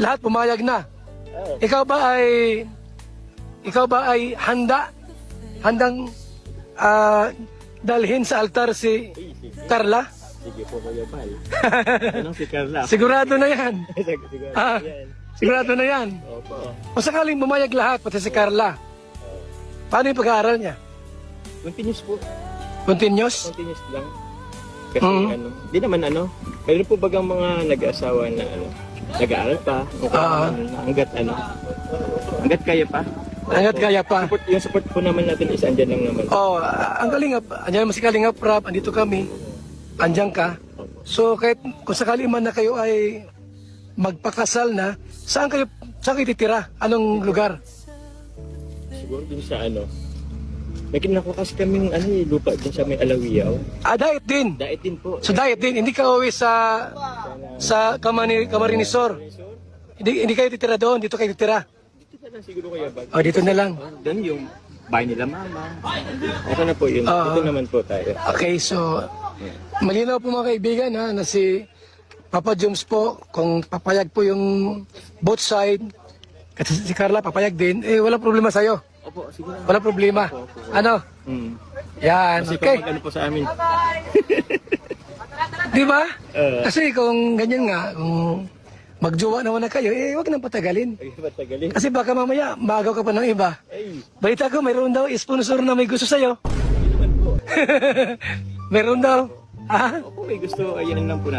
lahat pumayag na. Oo. Ikaw ba ay ikaw ba ay handa handang ah, dalhin sa altar si. Carla? Sige po, Kuya Bal. Anong si Carla? Sigurado na 'yan. Siguro Ah. yan. Sigurado na 'yan. Opo. O sakaling bumayag lahat pati si Carla. Paano yung pag-aaral niya? Continuous po. Continuous? Continuous lang. Kasi Mhm. ano, di naman ano, mayroon po bagang mga nag-asawa na ano, nag-aaral pa, Ah. hanggat ano, hanggat kaya pa. Hanggat kaya pa. Support, yung support po naman natin is andyan lang naman. Oh, ah, ang kalingap, andyan naman si Kalingap Rap, andito kami. Andyan ka. So kahit kung sakali man na kayo ay magpakasal na, saan kayo saan kayo titira? Anong lugar? Siguro din sa ano, may kinako kasi kaming ano, eh, lupa din sa may Alawiyaw. Ah, diet din. Dait din po. So diet din, hindi ka uwi sa sa Kamani, Camarinesor. Hindi, hindi kayo titira doon, dito kayo titira. Dito na lang siguro kaya bag. O, dito na lang. Doon yung bahay nila mama. Okay na po yun. Ah. Dito naman po tayo. Okay, so malinaw po mga kaibigan ha, na si Papa Joms po, kung papayag po yung both side, kasi si Carla papayag din, eh wala problema sa'yo. Opo, siguro. Wala problema. Ano? Hmm. Yan, Kasi okay. pag ano po sa amin. Di ba? Uh, Kasi kung ganyan nga, kung magjowa naman na kayo, eh wag nang patagalin. ay, matagalin. Kasi baka mamaya, magaw ka pa ng iba. Ay, Balita ko, mayroon daw sponsor na may gusto sa'yo. hindi naman po. Meron daw. Ah? Opo, may gusto, ayun lang po na.